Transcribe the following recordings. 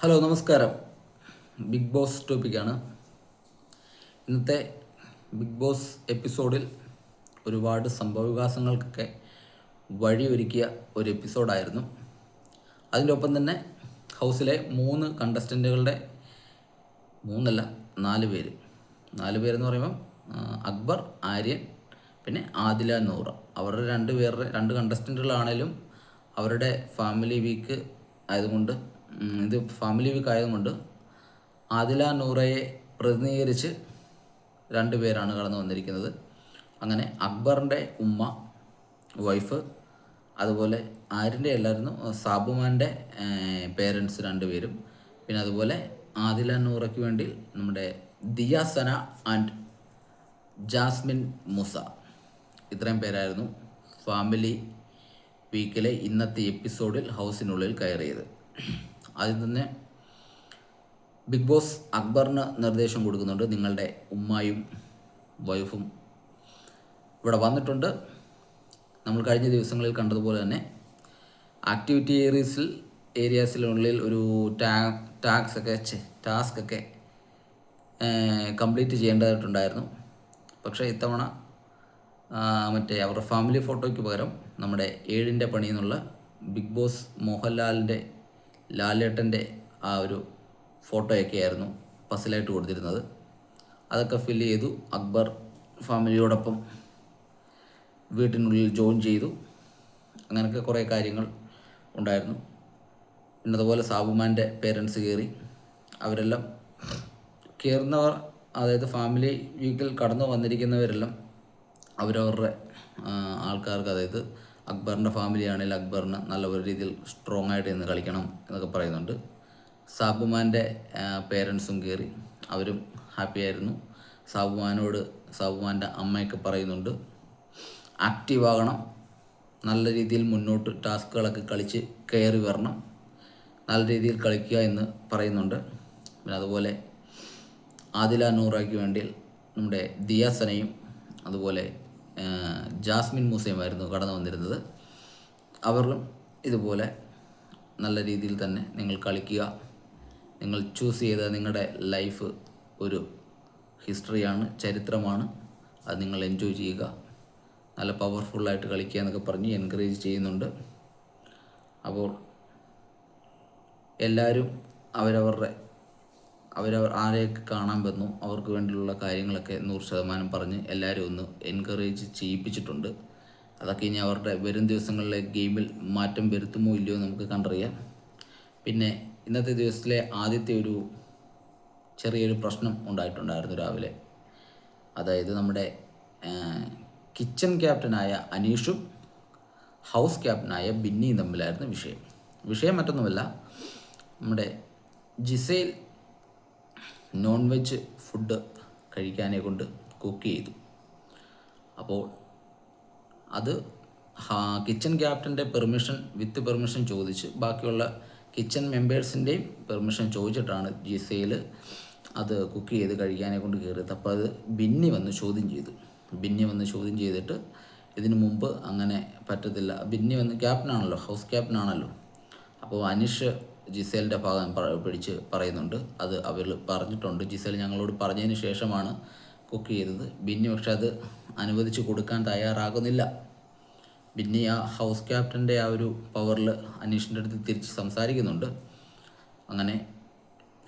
Hello നമസ്കാരം. Big boss ടോപ്പിക്കാണ്. ഇന്നത്തെ ബിഗ് ബോസ് എപ്പിസോഡിൽ ഒരുപാട് സംഭവവികാസങ്ങൾക്കൊക്കെ വഴിയൊരുക്കിയ ഒരു എപ്പിസോഡായിരുന്നു. അതിന്റെ ഒപ്പം തന്നെ ഹൗസിലെ മൂന്ന് കണ്ടസ്റ്റന്റുകളുടെ മൂന്നല്ല നാല് പേര്. നാല് പേരെന്ന് പറയുമ്പം അക്ബർ ആര്യൻ പിന്നെ ആദില നൂറ. അവരുടെ രണ്ട് പേരുടെ രണ്ട് കണ്ടസ്റ്റന്റുകളാണേലും അവരുടെ ഫാമിലി വീക്ക് ആയതുകൊണ്ട് ഇത് ഫാമിലി വീക്ക് ആയതുകൊണ്ട് ആദില നൂറയെ പ്രതിനിധീകരിച്ച് രണ്ട് പേരാണ് കടന്നു വന്നിരിക്കുന്നത്. അങ്ങനെ അക്ബറിന്റെ ഉമ്മ വൈഫ് അതുപോലെ ആരിന്റെ അല്ലായിരുന്നു സാബുമാന്റെ പേരൻസ് രണ്ടുപേരും പിന്നെ അതുപോലെ ആദില നൂറയ്ക്ക് വേണ്ടി നമ്മുടെ ദിയാസന ആൻഡ് ജാസ്മിൻ മുസ. ഇത്രയും പേരായിരുന്നു ഫാമിലി വീക്കിലെ ഇന്നത്തെ എപ്പിസോഡിൽ ഹൗസിനുള്ളിൽ കയറിയത്. ആദ്യം തന്നെ ബിഗ് ബോസ് അക്ബറിന് നിർദ്ദേശം കൊടുക്കുന്നുണ്ട്. നിങ്ങളുടെ ഉമ്മായും വൈഫും ഇവിടെ വന്നിട്ടുണ്ട്. നമ്മൾ കഴിഞ്ഞ ദിവസങ്ങളിൽ കണ്ടതുപോലെ തന്നെ ആക്ടിവിറ്റി ഏരിയസിൽ ഏരിയാസിനുള്ളിൽ ഒരു ടാ ടാക്സ് ഒക്കെ ടാസ്ക് ഒക്കെ കംപ്ലീറ്റ് ചെയ്യേണ്ടതായിട്ടുണ്ടായിരുന്നു. പക്ഷേ ഇത്തവണ മറ്റേ അവരുടെ ഫാമിലി ഫോട്ടോയ്ക്ക് പകരം നമ്മുടെ ഏഴിന്റെ പണിയെന്നുള്ള ബിഗ് ബോസ് മോഹൻലാലിന്റെ ലാലേട്ടന്റെ ആ ഒരു ഫോട്ടോയൊക്കെ ആയിരുന്നു പസിലായിട്ട് കൊടുത്തിരുന്നത്. അതൊക്കെ ഫില്ല് ചെയ്തു. അക്ബർ ഫാമിലിയോടൊപ്പം വീട്ടിനുള്ളിൽ ജോയിൻ ചെയ്തു. അങ്ങനെയൊക്കെ കുറേ കാര്യങ്ങൾ ഉണ്ടായിരുന്നു. പിന്നെ അതുപോലെ സാബുമാന്റെ പേരൻസ് കയറി. അവരെല്ലാം കയറുന്നവർ അതായത് ഫാമിലി വീക്കിൽ കടന്നു വന്നിരിക്കുന്നവരെല്ലാം അവരവരുടെ ആൾക്കാർക്ക് അതായത് അക്ബറിന്റെ ഫാമിലി ആണെങ്കിൽ അക്ബറിന് നല്ല ഒരു രീതിയിൽ സ്ട്രോങ് ആയിട്ട് നിന്ന് കളിക്കണം എന്നൊക്കെ പറയുന്നുണ്ട്. സാബുമാന്റെ പേരൻസും കയറി അവരും ഹാപ്പി ആയിരുന്നു. സാബുമാനോട് സാബുമാന്റെ അമ്മയൊക്കെ പറയുന്നുണ്ട് ആക്റ്റീവ് ആകണം. നല്ല രീതിയിൽ മുന്നോട്ട് ടാസ്കുകളൊക്കെ കളിച്ച് കയറി വരണം. നല്ല രീതിയിൽ കളിക്കുക എന്ന് പറയുന്നുണ്ട്. പിന്നെ അതുപോലെ ആദില നൂറയ്ക്ക് വേണ്ടി നമ്മുടെ ദിയാസനയും അതുപോലെ ജാസ്മിൻ മൂസയുമായിരുന്നു കടന്നു വന്നിരുന്നത്. അവരും ഇതുപോലെ നല്ല രീതിയിൽ തന്നെ നിങ്ങൾ കളിക്കുക നിങ്ങൾ ചൂസ് ചെയ്ത നിങ്ങളുടെ ലൈഫ് ഒരു ഹിസ്റ്ററിയാണ് ചരിത്രമാണ്. അത് നിങ്ങൾ എൻജോയ് ചെയ്യുക. നല്ല പവർഫുള്ളായിട്ട് കളിക്കുക എന്നൊക്കെ പറഞ്ഞ് എൻകറേജ് ചെയ്യുന്നുണ്ട്. അപ്പോൾ എല്ലാവരും അവരവരുടെ അവരവർ ആരെയൊക്കെ കാണാൻ വന്നു അവർക്ക് വേണ്ടിയുള്ള കാര്യങ്ങളൊക്കെ നൂറ് ശതമാനം പറഞ്ഞ് എല്ലാവരും ഒന്ന് എൻകറേജ് ചെയ്യിപ്പിച്ചിട്ടുണ്ട്. അതൊക്കെ ഇനി അവരുടെ വരും ദിവസങ്ങളിലെ ഗെയിമിൽ മാറ്റം വരുത്തുമോ ഇല്ലയോ നമുക്ക് കണ്ടറിയാം. പിന്നെ ഇന്നത്തെ ദിവസത്തിലെ ആദ്യത്തെ ഒരു ചെറിയൊരു പ്രശ്നം ഉണ്ടായിട്ടുണ്ടായിരുന്നു രാവിലെ. അതായത് നമ്മുടെ കിച്ചൺ ക്യാപ്റ്റനായ അനീഷും ഹൗസ് ക്യാപ്റ്റനായ ബിന്നിയും തമ്മിലായിരുന്നു വിഷയം. വിഷയം മറ്റൊന്നുമല്ല നമ്മുടെ ജിസൈൽ നോൺ വെജ് ഫുഡ് കഴിക്കാനെ കൊണ്ട് കുക്ക് ചെയ്തു. അപ്പോൾ അത് കിച്ചൺ ക്യാപ്റ്റന്റെ പെർമിഷൻ വിത്ത് പെർമിഷൻ ചോദിച്ച് ബാക്കിയുള്ള കിച്ചൺ മെമ്പേഴ്സിന്റെയും പെർമിഷൻ ചോദിച്ചിട്ടാണ് ജിസയിൽ അത് കുക്ക് ചെയ്ത് കഴിക്കാനേ കൊണ്ട് കയറിയത്. അപ്പോൾ അത് ബിന്നി വന്ന് ചോദ്യം ചെയ്തു. ബിന്നി വന്ന് ചോദ്യം ചെയ്തിട്ട് ഇതിനു മുമ്പ് അങ്ങനെ പറ്റത്തില്ല. ബിന്നി വന്ന് ക്യാപ്റ്റനാണല്ലോ ഹൗസ് ക്യാപ്റ്റനാണല്ലോ അപ്പോൾ അനിഷ് ജിസേലിന്റെ ഭാഗം പിടിച്ച് പറയുന്നുണ്ട്. അത് അവർ പറഞ്ഞിട്ടുണ്ട്. ജിസേൽ ഞങ്ങളോട് പറഞ്ഞതിന് ശേഷമാണ് കുക്ക് ചെയ്തത്. ബിന്നി പക്ഷെ അത് അനുവദിച്ച് കൊടുക്കാൻ തയ്യാറാകുന്നില്ല. ബിന്നി ആ ഹൗസ് ക്യാപ്റ്റന്റെ ആ ഒരു പവറിൽ അനീഷിന്റെ അടുത്ത് തിരിച്ച് സംസാരിക്കുന്നുണ്ട്. അങ്ങനെ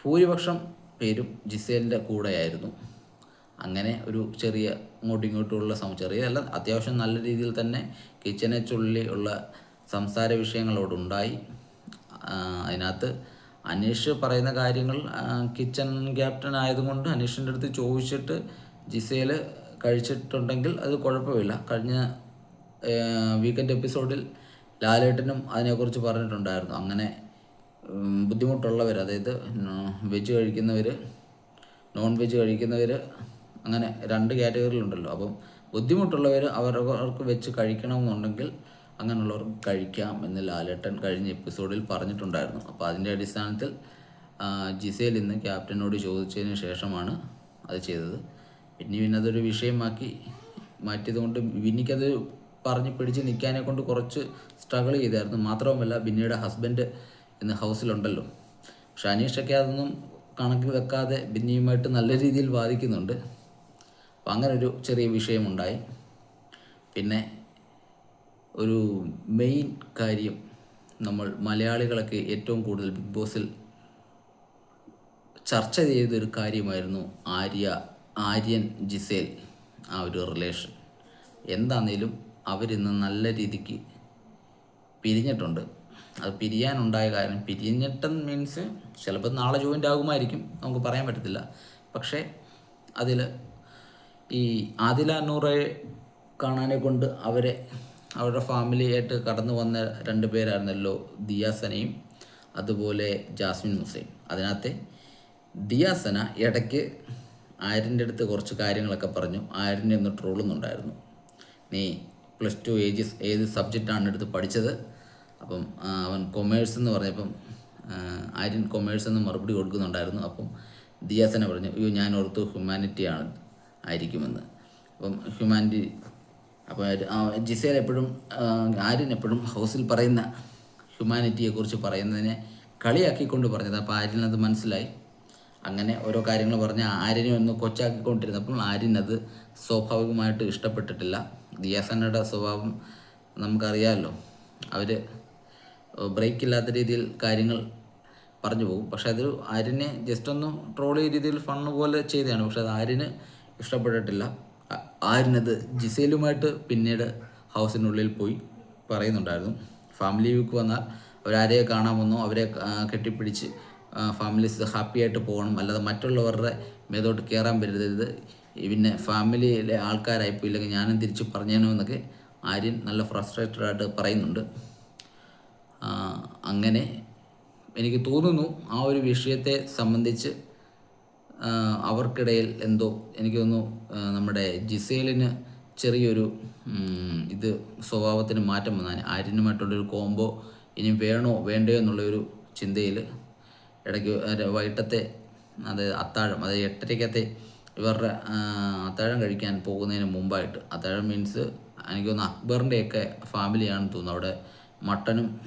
ഭൂരിപക്ഷം പേരും ജിസേലിന്റെ കൂടെയായിരുന്നു. അങ്ങനെ ഒരു ചെറിയ ഇങ്ങോട്ടും ഇങ്ങോട്ടുമുള്ള സം ചെറിയതല്ല അത്യാവശ്യം നല്ല രീതിയിൽ തന്നെ കിച്ചനെ ചൊല്ലി ഉള്ള സംസാര വിഷയങ്ങളോടുണ്ടായി. അതിനകത്ത് അനീഷ് പറയുന്ന കാര്യങ്ങൾ കിച്ചൺ ക്യാപ്റ്റൻ ആയതുകൊണ്ട് അനീഷിന്റെ അടുത്ത് ചോദിച്ചിട്ട് ജിസയിൽ കഴിച്ചിട്ടുണ്ടെങ്കിൽ അത് കുഴപ്പമില്ല. കഴിഞ്ഞ വീക്കെൻഡ് എപ്പിസോഡിൽ ലാലേട്ടനും അതിനെക്കുറിച്ച് പറഞ്ഞിട്ടുണ്ടായിരുന്നു. അങ്ങനെ ബുദ്ധിമുട്ടുള്ളവർ അതായത് വെജ് കഴിക്കുന്നവർ നോൺ വെജ് കഴിക്കുന്നവർ അങ്ങനെ രണ്ട് കാറ്റഗറിയിലുണ്ടല്ലോ അപ്പം ബുദ്ധിമുട്ടുള്ളവർ അവരവർക്ക് വെച്ച് കഴിക്കണമെന്നുണ്ടെങ്കിൽ അങ്ങനെയുള്ളവർക്ക് കഴിക്കാം എന്ന് ലാലേട്ടൻ കഴിഞ്ഞ എപ്പിസോഡിൽ പറഞ്ഞിട്ടുണ്ടായിരുന്നു. അപ്പോൾ അതിന്റെ അടിസ്ഥാനത്തിൽ ജിസേൽ ഇന്ന് ക്യാപ്റ്റനോട് ചോദിച്ചതിന് ശേഷമാണ് അത് ചെയ്തത്. പിന്നെ പിന്നെ അതൊരു വിഷയമാക്കി മാറ്റിയതുകൊണ്ട് വിന്നിക്കത് പറഞ്ഞ് പിടിച്ച് നിൽക്കാനെ കൊണ്ട് കുറച്ച് സ്ട്രഗിൾ ചെയ്തായിരുന്നു. മാത്രവുമല്ല ബിന്നിയുടെ ഹസ്ബൻഡ് ഇന്ന് ഹൗസിലുണ്ടല്ലോ. പക്ഷെ അനീഷൊക്കെ അതൊന്നും കണക്കിൽ വെക്കാതെ ബിന്നിയുമായിട്ട് നല്ല രീതിയിൽ വാദിക്കുന്നുണ്ട്. അപ്പം അങ്ങനെ ഒരു ചെറിയ വിഷയമുണ്ടായി. പിന്നെ ഒരു മെയിൻ കാര്യം നമ്മൾ മലയാളികളൊക്കെ ഏറ്റവും കൂടുതൽ ബിഗ് ബോസിൽ ചർച്ച ചെയ്തൊരു കാര്യമായിരുന്നു ആര്യ ആര്യൻ ജിസേൽ ആ ഒരു റിലേഷൻ എന്താണേലും അവരിന്ന് നല്ല രീതിക്ക് പിരിഞ്ഞിട്ടുണ്ട്. അത് പിരിയാനുണ്ടായ കാരണം പിരിഞ്ഞിട്ടെന്ന് മീൻസ് ചിലപ്പോൾ നാളെ ജോയിന്റ് ആകുമായിരിക്കും. നമുക്ക് പറയാൻ പറ്റത്തില്ല. പക്ഷേ അതിൽ ഈ ആദില നൂറെ കാണാനെ കൊണ്ട് അവരെ അവരുടെ ഫാമിലിയായിട്ട് കടന്നു വന്ന രണ്ട് പേരായിരുന്നല്ലോ ദിയാസനയും അതുപോലെ ജാസ്മിൻ മുസൈം അതിനകത്തെ ദിയാസന ഇടയ്ക്ക് ആര്യന്റെ അടുത്ത് കുറച്ച് കാര്യങ്ങളൊക്കെ പറഞ്ഞു. ആര്യന്റെ ഒന്ന് ട്രോളുന്നുണ്ടായിരുന്നു നീ പ്ലസ് ടു ഏജ് ഏത് സബ്ജക്റ്റാണ് എടുത്ത് പഠിച്ചത്? അപ്പം അവൻ കൊമേഴ്സ് എന്ന് പറഞ്ഞപ്പം ആര്യൻ കൊമേഴ്സ് എന്ന് മറുപടി കൊടുക്കുന്നുണ്ടായിരുന്നു. അപ്പം ദിയാസന പറഞ്ഞു അയ്യോ ഞാൻ ഓർത്തു ഹ്യൂമാനിറ്റി ആണ് ആയിരിക്കുമെന്ന്. അപ്പം ഹ്യൂമാനിറ്റി അപ്പോൾ ജിസേൽ എപ്പോഴും ആര്യൻ എപ്പോഴും ഹൗസിൽ പറയുന്ന ഹ്യൂമാനിറ്റിയെക്കുറിച്ച് പറയുന്നതിനെ കളിയാക്കിക്കൊണ്ട് പറഞ്ഞത്. അപ്പോൾ ആര്യനത് മനസ്സിലായി. അങ്ങനെ ഓരോ കാര്യങ്ങൾ പറഞ്ഞ് ആര്യനെ ഒന്ന് കൊച്ചാക്കിക്കൊണ്ടിരുന്നപ്പോൾ അത് സ്വാഭാവികമായിട്ട് ഇഷ്ടപ്പെട്ടിട്ടില്ല. ദിയാസനയുടെ സ്വഭാവം നമുക്കറിയാമല്ലോ അവർ ബ്രേക്ക് ഇല്ലാത്ത രീതിയിൽ കാര്യങ്ങൾ പറഞ്ഞു പോകും. പക്ഷെ അതൊരു ആര്യനെ ജസ്റ്റ് ഒന്ന് ട്രോൾ ചെയ്ത രീതിയിൽ ഫണ്ണ് പോലെ ചെയ്തതാണ്. പക്ഷെ അത് ആര്യന് ഇഷ്ടപ്പെട്ടിട്ടില്ല. ആ- ആര്യനത് ജിസേലുമായിട്ട് പിന്നീട് ഹൗസിനുള്ളിൽ പോയി പറയുന്നുണ്ടായിരുന്നു. ഫാമിലി വീക്ക് വന്നാൽ അവരാരെയെ കാണാമെന്നോ അവരെ കെട്ടിപ്പിടിച്ച് ഫാമിലീസ് ഹാപ്പി ആയിട്ട് പോകണം. അല്ലാതെ മറ്റുള്ളവരുടെ മേതോട്ട് കയറാൻ പറ്റരുത്. പിന്നെ ഫാമിലിയിലെ ആൾക്കാരായിപ്പോൾ ഇല്ലെങ്കിൽ ഞാനും തിരിച്ച് പറഞ്ഞേനോ എന്നൊക്കെ ആര്യൻ നല്ല ഫ്രസ്ട്രേറ്റഡ് ആയിട്ട് പറയുന്നുണ്ട്. അങ്ങനെ എനിക്ക് തോന്നുന്നു ആ ഒരു വിഷയത്തെ സംബന്ധിച്ച് അവർക്കിടയിൽ എന്തോ എനിക്ക് തോന്നുന്നു നമ്മുടെ ജിസേലിന് ചെറിയൊരു ഇത് സ്വഭാവത്തിന് മാറ്റം വന്നാൽ ആര്യനുമായിട്ടുള്ളൊരു കോംബോ ഇനി വേണോ വേണ്ടയോ എന്നുള്ളൊരു ചിന്തയിൽ ഇടയ്ക്ക് വൈകിട്ടത്തെ അത് അത്താഴം അതായത് എട്ടരയ്ക്കത്തെ ഇവരുടെ അത്താഴം കഴിക്കാൻ പോകുന്നതിന് മുമ്പായിട്ട് അത്താഴം മീൻസ് എനിക്ക് തോന്നുന്നു അക്ബറിന്റെയൊക്കെ ഫാമിലിയാണെന്ന് തോന്നുന്നു. അവിടെ മട്ടനും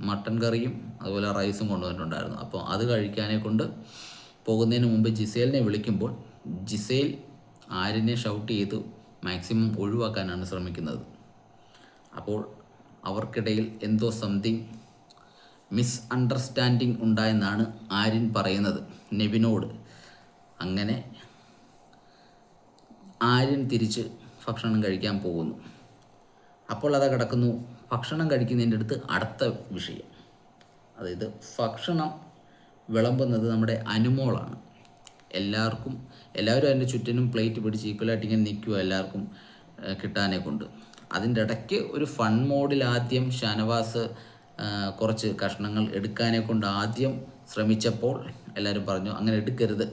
മട്ടൻ കറിയും അതുപോലെ റൈസും കൊണ്ടുവന്നിട്ടുണ്ടായിരുന്നു. അപ്പോൾ അത് കഴിക്കാനേ കൊണ്ട് പോകുന്നതിന് മുമ്പ് ജിസേലിനെ വിളിക്കുമ്പോൾ ജിസേൽ ആരിനെ ഷൗട്ട് ചെയ്ത് മാക്സിമം ഒഴിവാക്കാനാണ് ശ്രമിക്കുന്നത്. അപ്പോൾ അവർക്കിടയിൽ എന്തോ സംതിങ് മിസ് അണ്ടർസ്റ്റാൻഡിങ് ഉണ്ടായെന്നാണ് ആര്യൻ പറയുന്നത് നെവിനോട്. അങ്ങനെ ആര്യൻ തിരിച്ച് ഭക്ഷണം കഴിക്കാൻ പോകുന്നു. അപ്പോൾ അത് കിടക്കുന്നു ഭക്ഷണം കഴിക്കുന്നതിന്റെ അടുത്ത് അടുത്ത വിഷയം. അതായത് ഭക്ഷണം വിളമ്പുന്നത് നമ്മുടെ അനുമോളാണ്. എല്ലാവർക്കും എല്ലാവരും അതിന്റെ ചുറ്റിനും പ്ലേറ്റ് പിടിച്ച് ഈക്വലായിട്ട് ഇങ്ങനെ നിൽക്കുക എല്ലാവർക്കും കിട്ടാനേ കൊണ്ട്. അതിന്റെ ഇടയ്ക്ക് ഒരു ഫൺ മോഡിൽ ആദ്യം ഷാനവാസ് കുറച്ച് കഷ്ണങ്ങൾ എടുക്കാനെ കൊണ്ട് ആദ്യം ശ്രമിച്ചപ്പോൾ എല്ലാവരും പറഞ്ഞു അങ്ങനെ എടുക്കരുത്.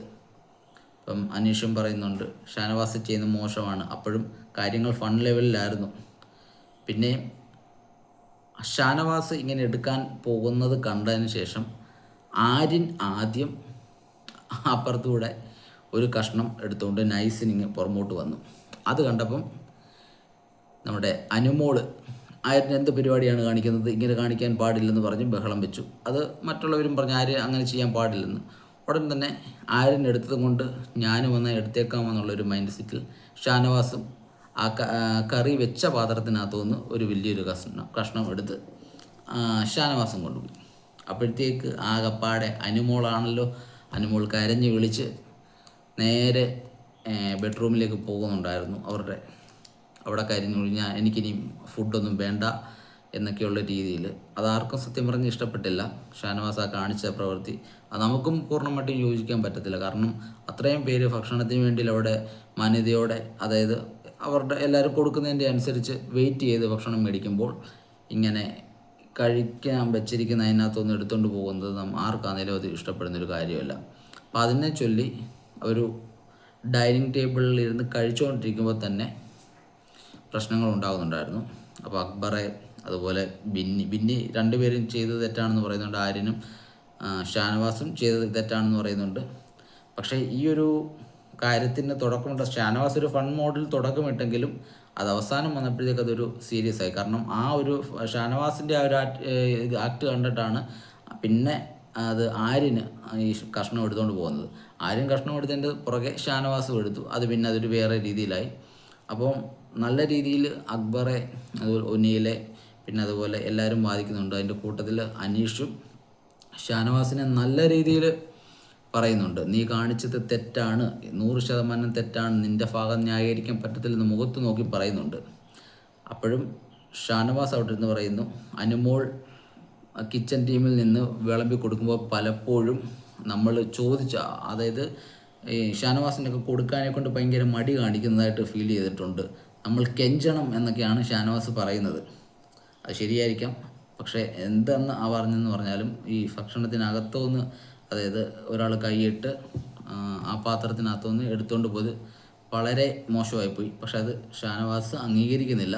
ഇപ്പം അനീഷും പറയുന്നുണ്ട് ഷാനവാസ് ചെയ്യുന്ന മോശമാണ്. അപ്പോഴും കാര്യങ്ങൾ ഫൺ ലെവലിലായിരുന്നു. പിന്നെ ഷാനവാസ് ഇങ്ങനെ എടുക്കാൻ പോകുന്നത് കണ്ടതിന് ശേഷം ആര്യൻ ആദ്യം അപ്പുറത്തൂടെ ഒരു കഷ്ണം എടുത്തുകൊണ്ട് നൈസിനിങ് പുറമോട്ട് വന്നു. അത് കണ്ടപ്പം നമ്മുടെ അനുമോൾ ആര്യൻ എന്ത് പരിപാടിയാണ് കാണിക്കുന്നത്? ഇങ്ങനെ കാണിക്കാൻ പാടില്ലെന്ന് പറഞ്ഞ് ബഹളം വെച്ചു. അത് മറ്റുള്ളവരും പറഞ്ഞു ആര് അങ്ങനെ ചെയ്യാൻ പാടില്ലെന്ന്. ഉടൻ തന്നെ ആര്യൻ എടുത്തതും കൊണ്ട് ഞാനും വന്നാൽ എടുത്തേക്കാമെന്നുള്ളൊരു മൈൻഡ് സെറ്റിൽ ഷാനവാസും ആ കറി വെച്ച പാത്രത്തിനകത്തു നിന്ന് ഒരു വലിയൊരു കഷ്ണം കഷ്ണം എടുത്ത് ഷാനവാസും കൊണ്ടുപോയി. അപ്പോഴത്തേക്ക് ആകപ്പാടെ അനുമോളാണല്ലോ. അനുമോൾ കരഞ്ഞ് വിളിച്ച് നേരെ ബെഡ്റൂമിലേക്ക് പോകുന്നുണ്ടായിരുന്നു അവരുടെ. അവിടെ കരഞ്ഞു കഴിഞ്ഞാൽ എനിക്കിനി ഫുഡൊന്നും വേണ്ട എന്നൊക്കെയുള്ള രീതിയിൽ. അതാർക്കും സത്യം പറഞ്ഞ് ഇഷ്ടപ്പെട്ടില്ല. ഷാനവാസ് കാണിച്ച പ്രവൃത്തി. അത് നമുക്കും പൂർണമായിട്ടും യോജിക്കാൻ പറ്റത്തില്ല. കാരണം അത്രയും പേര് ഭക്ഷണത്തിന് വേണ്ടി അവിടെ മാന്യതയോടെ അതായത് അവരുടെ എല്ലാവരും കൊടുക്കുന്നതിന്റെ അനുസരിച്ച് വെയിറ്റ് ചെയ്ത് ഭക്ഷണം മേടിക്കുമ്പോൾ ഇങ്ങനെ കഴിക്കാൻ വെച്ചിരിക്കുന്ന അതിനകത്തൊന്ന് എടുത്തുകൊണ്ട് പോകുന്നത് നാം ആർക്കാണേലും അത് ഇഷ്ടപ്പെടുന്ന ഒരു കാര്യമല്ല. അപ്പം അതിനെ ചൊല്ലി ഒരു ഡൈനിങ് ടേബിളിൽ ഇരുന്ന് കഴിച്ചുകൊണ്ടിരിക്കുമ്പോൾ തന്നെ പ്രശ്നങ്ങൾ ഉണ്ടാകുന്നുണ്ടായിരുന്നു അപ്പോൾ അക്ബറെ അതുപോലെ ബിന്നി ബിന്നി രണ്ടുപേരും ചെയ്തത് തെറ്റാണെന്ന് പറയുന്നുണ്ട് ആര്യനും ഷാനവാസും ചെയ്തത് തെറ്റാണെന്ന് പറയുന്നുണ്ട്. പക്ഷേ ഈ ഒരു കാര്യത്തിന് തുടക്കമിട്ട ഷാനവാസ് ഒരു ഫൺ മോഡിൽ തുടക്കമിട്ടെങ്കിലും അത് അവസാനം വന്നപ്പോഴത്തേക്ക് അതൊരു സീരിയസ് ആയി. കാരണം ആ ഒരു ഷാനവാസിന്റെ ആ ഒരു ആക്ട് ആക്ട് കണ്ടിട്ടാണ് പിന്നെ അത് ആര്യന് ഈ കഷ്ണം എടുത്തുകൊണ്ട് പോകുന്നത്. ആര്യൻ കഷ്ണം എടുത്തതിന്റെ പുറകെ ഷാനവാസും എടുത്തു. അത് പിന്നെ അതൊരു വേറെ രീതിയിലായി. അപ്പം നല്ല രീതിയിൽ അക്ബറെ അതുപോലെ ഒനിയിലെ പിന്നെ അതുപോലെ എല്ലാവരും ബാധിക്കുന്നുണ്ട് അതിന്റെ കൂട്ടത്തിൽ അനീഷും ഷാനവാസിനെ നല്ല രീതിയിൽ പറയുന്നുണ്ട് നീ കാണിച്ചത് തെറ്റാണ് നൂറ് ശതമാനം തെറ്റാണ് നിന്റെ ഭാഗം ന്യായീകരിക്കാൻ പറ്റത്തില്ലെന്ന് മുഖത്ത് നോക്കി പറയുന്നുണ്ട്. അപ്പോഴും ഷാനവാസ് അവിടെ നിന്ന് പറയുന്നു അനുമോൾ കിച്ചൺ ടീമിൽ നിന്ന് വിളമ്പി കൊടുക്കുമ്പോൾ പലപ്പോഴും നമ്മൾ ചോദിച്ച അതായത് ഈ ഷാനവാസിനൊക്കെ കൊടുക്കാനെ കൊണ്ട് ഭയങ്കര മടി കാണിക്കുന്നതായിട്ട് ഫീൽ ചെയ്തിട്ടുണ്ട്. നമ്മൾ കെഞ്ചണം എന്നൊക്കെയാണ് ഷാനവാസ് പറയുന്നത്. അത് ശരിയായിരിക്കാം പക്ഷേ എന്തെന്ന് പറഞ്ഞെന്ന് പറഞ്ഞാലും ഈ ഭക്ഷണത്തിനകത്തുനിന്ന് അതായത് ഒരാൾ കൈയിട്ട് ആ, പാത്രത്തിനകത്തുനിന്ന് എടുത്തുകൊണ്ട് പോയത് വളരെ മോശമായിപ്പോയി. പക്ഷെ അത് ഷാനവാസ് അംഗീകരിക്കുന്നില്ല.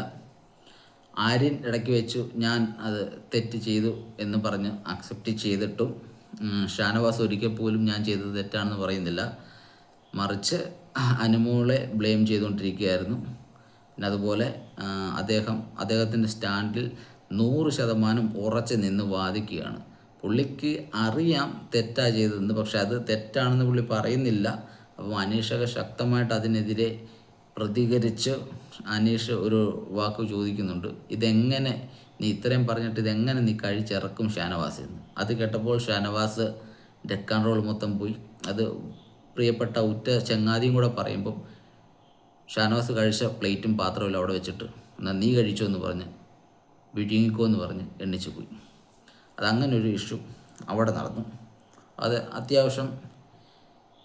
ആര്യൻ ഇടയ്ക്ക് വെച്ചു ഞാൻ അത് തെറ്റ് ചെയ്തു എന്ന് പറഞ്ഞ് അക്സെപ്റ്റ് ചെയ്തിട്ടും ഷാനവാസ് ഒരിക്കൽ പോലും ഞാൻ ചെയ്തത് തെറ്റാണെന്ന് പറയുന്നില്ല മറിച്ച് അനുമോളെ ബ്ലെയിം ചെയ്തുകൊണ്ടിരിക്കുകയായിരുന്നു. പിന്നെ അതുപോലെ അദ്ദേഹം അദ്ദേഹത്തിന്റെ സ്റ്റാൻഡിൽ നൂറ് ശതമാനം ഉറച്ച് നിന്ന് വാദിക്കുകയാണ്. പുള്ളിക്ക് അറിയാം തെറ്റാ ചെയ്തതെന്ന് പക്ഷെ അത് തെറ്റാണെന്ന് പുള്ളി പറയുന്നില്ല. അപ്പോൾ അനീഷക ശക്തമായിട്ട് അതിനെതിരെ പ്രതികരിച്ച് അനീഷ് ഒരു വാക്ക് ചോദിക്കുന്നുണ്ട്. ഇതെങ്ങനെ നീ ഇത്രയും പറഞ്ഞിട്ട് ഇതെങ്ങനെ നീ കഴിച്ചിറക്കും ഷാനവാസ് എന്ന് അത് കേട്ടപ്പോൾ ഷാനവാസ് ഡെക്കാൻ റോൾ മൊത്തം പോയി. അത് പ്രിയപ്പെട്ട ഉറ്റ ചങ്ങാതിയും കൂടെ പറയുമ്പം ഷാനവാസ് കഴിച്ച പ്ലേറ്റും പാത്രവും അവിടെ വെച്ചിട്ട് എന്നാൽ നീ കഴിച്ചോ എന്ന് പറഞ്ഞ് വിഴുങ്ങിക്കോ എന്ന് പറഞ്ഞ് എണ്ണിച്ചു പോയി. അതങ്ങനെ ഒരു ഇഷ്യൂ അവിടെ നടന്നു. അത് അത്യാവശ്യം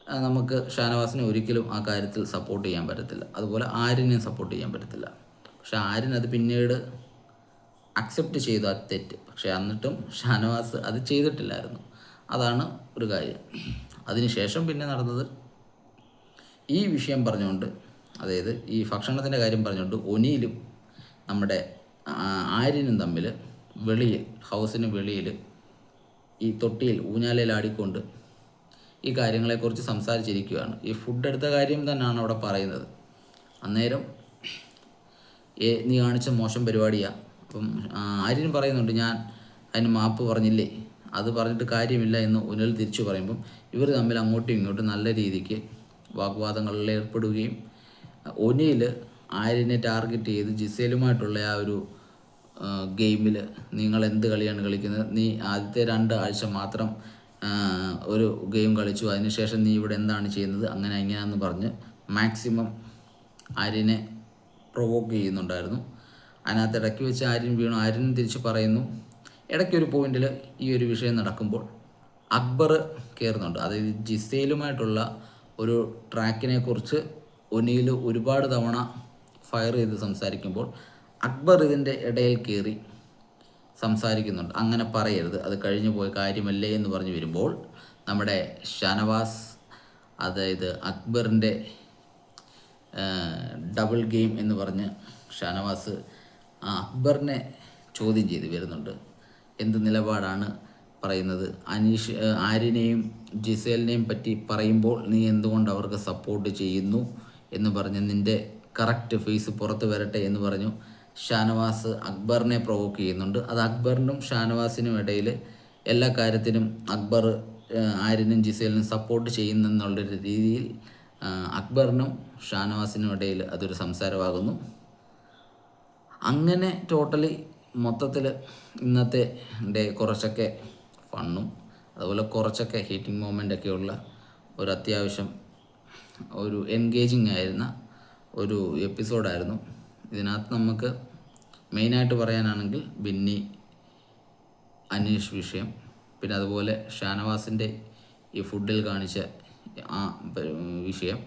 നമുക്ക് ഷാനവാസിനെ ഒരിക്കലും ആ കാര്യത്തിൽ സപ്പോർട്ട് ചെയ്യാൻ പറ്റത്തില്ല. അതുപോലെ ആര്യനെയും സപ്പോർട്ട് ചെയ്യാൻ പറ്റത്തില്ല. പക്ഷെ ആര്യൻ അത് പിന്നീട് അക്സെപ്റ്റ് ചെയ്തു ആ തെറ്റ്. പക്ഷേ എന്നിട്ടും ഷാനവാസ് അത് ചെയ്തിട്ടില്ലായിരുന്നു. അതാണ് ഒരു കാര്യം. അതിനുശേഷം പിന്നെ നടന്നത് ഈ വിഷയം പറഞ്ഞുകൊണ്ട് അതായത് ഈ ഭക്ഷണത്തിന്റെ കാര്യം പറഞ്ഞുകൊണ്ട് ഒനിയിലും നമ്മുടെ ആര്യനും തമ്മിൽ വെളിയിൽ ഹൗസിന് വെളിയിൽ ഈ തൊട്ടിയിൽ ഊഞ്ഞാലയിലാടിക്കൊണ്ട് ഈ കാര്യങ്ങളെക്കുറിച്ച് സംസാരിച്ചിരിക്കുകയാണ്. ഈ ഫുഡ് എടുത്ത കാര്യം തന്നെയാണ് അവിടെ പറയുന്നത്. അന്നേരം ഏ നീ കാണിച്ച മോശം പരിപാടിയാ. അപ്പം ആര്യൻ പറയുന്നുണ്ട് ഞാൻ അതിന് മാപ്പ് പറഞ്ഞില്ലേ? അത് പറഞ്ഞിട്ട് കാര്യമില്ല എന്ന് ഉനൽ തിരിച്ചു പറയുമ്പം ഇവർ തമ്മിൽ അങ്ങോട്ടും ഇങ്ങോട്ടും നല്ല രീതിക്ക് വാഗ്വാദങ്ങളിൽ ഏർപ്പെടുകയും ഒനിയിൽ ആര്യനെ ടാർഗറ്റ് ചെയ്ത് ജിസേലുമായിട്ടുള്ള ആ ഒരു ഗെയിമിൽ നിങ്ങൾ എന്ത് കളിയാണ് കളിക്കുന്നത്? നീ ആദ്യത്തെ രണ്ട് ആഴ്ച മാത്രം ഒരു ഗെയിം കളിച്ചു. അതിനുശേഷം നീ ഇവിടെ എന്താണ് ചെയ്യുന്നത്? അങ്ങനെ എങ്ങനെയാന്ന് പറഞ്ഞ് മാക്സിമം ആര്യനെ പ്രൊവോക്ക് ചെയ്യുന്നുണ്ടായിരുന്നു. അതിനകത്ത് ഇടയ്ക്ക് വെച്ച് ആര്യൻ വീണു. ആര്യൻ തിരിച്ച് പറയുന്നു ഇടയ്ക്കൊരു പോയിന്റിൽ ഈ ഒരു വിഷയം നടക്കുമ്പോൾ അക്ബർ കയറുന്നുണ്ട് അതായത് ജിസ്തയിലുമായിട്ടുള്ള ഒരു ട്രാക്കിനെ കുറിച്ച് ഒനിയിൽ ഒരുപാട് തവണ ഫയർ ചെയ്ത് സംസാരിക്കുമ്പോൾ അക്ബർ ഇതിന്റെ ഇടയിൽ കയറി സംസാരിക്കുന്നുണ്ട്. അങ്ങനെ പറയരുത്. അത് കഴിഞ്ഞു പോയ കാര്യമല്ലേ എന്ന് പറഞ്ഞു വരുമ്പോൾ നമ്മുടെ ഷാനവാസ് അതായത് അക്ബറിന്റെ ഡബിൾ ഗെയിം എന്ന് പറഞ്ഞ് ഷാനവാസ് അക്ബറിനെ ചോദ്യം ചെയ്ത് വരുന്നുണ്ട്. എന്ത് നിലപാടാണ് പറയുന്നത്? അനീഷ് ആരിനെയും ജിസേലിനെയും പറ്റി പറയുമ്പോൾ നീ എന്തുകൊണ്ട് അവർക്ക് സപ്പോർട്ട് ചെയ്യുന്നു എന്ന് പറഞ്ഞ് നിന്റെ കറക്റ്റ് ഫേസ് പുറത്ത് വരട്ടെ എന്ന് പറഞ്ഞു ഷാനവാസ് അക്ബറിനെ പ്രൊവോക്ക് ചെയ്യുന്നുണ്ട്. അത് അക്ബറിനും ഷാനവാസിനും ഇടയിൽ എല്ലാ കാര്യത്തിനും അക്ബർ ആര്യനും ജിസേലിനും സപ്പോർട്ട് ചെയ്യുന്നെന്നുള്ളൊരു രീതിയിൽ അക്ബറിനും ഷാനവാസിനും ഇടയിൽ അതൊരു സംസാരമാകുന്നു. അങ്ങനെ ടോട്ടലി മൊത്തത്തിൽ ഇന്നത്തെ ഡേ കുറച്ചൊക്കെ ഫണ്ണും അതുപോലെ കുറച്ചൊക്കെ ഹീറ്റിംഗ് മൊമെന്റ് ഉള്ള ഒരു അത്യാവശ്യം ഒരു എൻഗേജിങ് ആയിരുന്ന ഒരു എപ്പിസോഡായിരുന്നു ഇതിനകത്ത് നമുക്ക് മെയിനായിട്ട് പറയാനാണെങ്കിൽ ബിന്നി അനീഷ് വിഷയം. പിന്നെ അതുപോലെ ഷാനവാസിന്റെ ഈ ഫുഡിൽ കാണിച്ച ആ വിഷയം.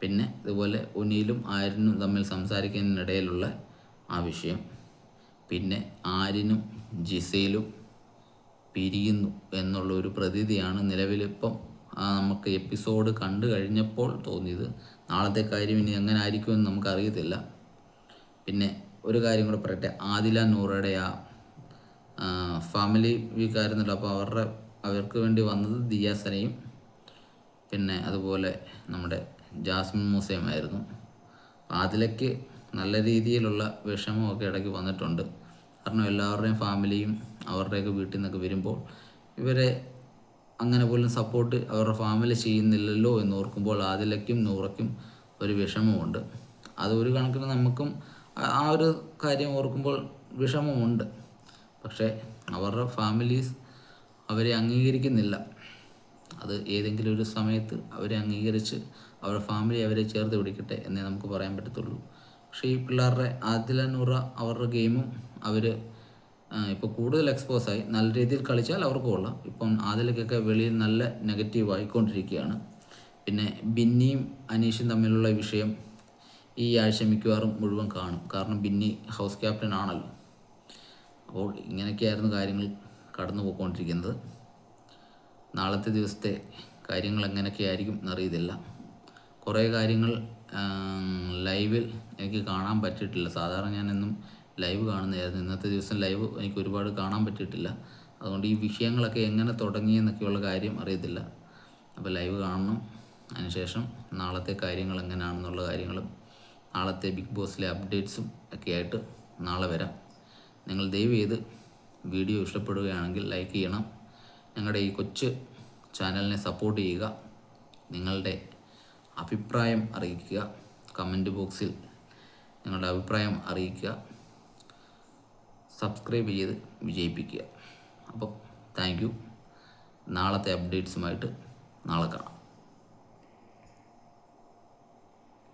പിന്നെ ഇതുപോലെ ഉനിയിലും ആരിനും തമ്മിൽ സംസാരിക്കുന്നതിനിടയിലുള്ള ആ വിഷയം. പിന്നെ ആരിനും ജിസയിലും പിരിയുന്നു എന്നുള്ള ഒരു പ്രതീതിയാണ് നിലവിലിപ്പം നമുക്ക് എപ്പിസോഡ് കണ്ടു കഴിഞ്ഞപ്പോൾ തോന്നിയത്. നാളത്തെ കാര്യം ഇനി എങ്ങനെ ആയിരിക്കുമെന്ന് നമുക്കറിയത്തില്ല. പിന്നെ ഒരു കാര്യം കൂടെ പറയട്ടെ. ആദില നൂറയുടെ ആ ഫാമിലി വീക്കായിരുന്നല്ലോ അപ്പോൾ അവരുടെ അവർക്ക് വേണ്ടി വന്നത് ദിയാസനയും പിന്നെ അതുപോലെ നമ്മുടെ ജാസ്മിൻ മൂസയുമായിരുന്നു ആദിലയ്ക്ക് നല്ല രീതിയിലുള്ള വിഷമമൊക്കെ ഇടയ്ക്ക് വന്നിട്ടുണ്ട്. കാരണം എല്ലാവരുടെയും ഫാമിലിയും അവരുടെയൊക്കെ വീട്ടിൽ നിന്നൊക്കെ വരുമ്പോൾ ഇവരെ അങ്ങനെ പോലും സപ്പോർട്ട് അവരുടെ ഫാമിലി ചെയ്യുന്നില്ലല്ലോ എന്ന് ഓർക്കുമ്പോൾ ആദിലയ്ക്കും നൂറയ്ക്കും ഒരു വിഷമമുണ്ട്. അത് ഒരു കണക്കിന് നമുക്കും ആ- ഒരു കാര്യം ഓർക്കുമ്പോൾ വിഷമമുണ്ട്. പക്ഷേ അവരുടെ ഫാമിലീസ് അവരെ അംഗീകരിക്കുന്നില്ല. അത് ഏതെങ്കിലും ഒരു സമയത്ത് അവരെ അംഗീകരിച്ച് അവരുടെ ഫാമിലി അവരെ ചേർത്ത് പിടിക്കട്ടെ എന്നേ നമുക്ക് പറയാൻ പറ്റത്തുള്ളൂ. പക്ഷേ ഈ പിള്ളേരുടെ ആദില നൂറ അവരുടെ ഗെയിമും അവർ ഇപ്പോൾ കൂടുതൽ എക്സ്പോസ് ആയി. നല്ല രീതിയിൽ കളിച്ചാൽ അവർക്ക് കൊള്ളാം. ഇപ്പം ആദിലക്കൊക്കെ വെളിയിൽ നല്ല നെഗറ്റീവ് ആയിക്കൊണ്ടിരിക്കുകയാണ്. പിന്നെ ബിന്നിയും അനീഷും തമ്മിലുള്ള വിഷയം ഈ ആഴ്ച മിക്കവാറും മുഴുവൻ കാണും. കാരണം ബിന്നി ഹൗസ് ക്യാപ്റ്റൻ ആണല്ലോ. അപ്പോൾ ഇങ്ങനെയൊക്കെയായിരുന്നു കാര്യങ്ങൾ കടന്നു പോയിക്കൊണ്ടിരിക്കുന്നത്. നാളത്തെ ദിവസത്തെ കാര്യങ്ങൾ എങ്ങനെയൊക്കെയായിരിക്കും എന്നറിയത്തില്ല. കുറേ കാര്യങ്ങൾ ലൈവിൽ എനിക്ക് കാണാൻ പറ്റിയിട്ടില്ല. സാധാരണ ഞാൻ എന്നും ലൈവ് കാണുന്നതായിരുന്നു. ഇന്നത്തെ ദിവസം ലൈവ് എനിക്ക് ഒരുപാട് കാണാൻ പറ്റിയിട്ടില്ല. അതുകൊണ്ട് ഈ വിഷയങ്ങളൊക്കെ എങ്ങനെ തുടങ്ങിയെന്നൊക്കെയുള്ള കാര്യം അറിയത്തില്ല. അപ്പോൾ ലൈവ് കാണണം. അതിനുശേഷം നാളത്തെ കാര്യങ്ങൾ എങ്ങനെയാണെന്നുള്ള കാര്യങ്ങളും നാളത്തെ ബിഗ് ബോസിലെ അപ്ഡേറ്റ്സും ഒക്കെ ആയിട്ട് നാളെ വരാം. നിങ്ങൾ ദയവ് ചെയ്ത് വീഡിയോ ഇഷ്ടപ്പെടുകയാണെങ്കിൽ ലൈക്ക് ചെയ്യണം. ഞങ്ങളുടെ ഈ കൊച്ചു ചാനലിനെ സപ്പോർട്ട് ചെയ്യുക. നിങ്ങളുടെ അഭിപ്രായം അറിയിക്കുക. കമന്റ് ബോക്സിൽ നിങ്ങളുടെ അഭിപ്രായം അറിയിക്കുക. സബ്സ്ക്രൈബ് ചെയ്ത് വിജയിപ്പിക്കുക. അപ്പോൾ താങ്ക് നാളത്തെ അപ്ഡേറ്റ്സുമായിട്ട് നാളെ കാണാം.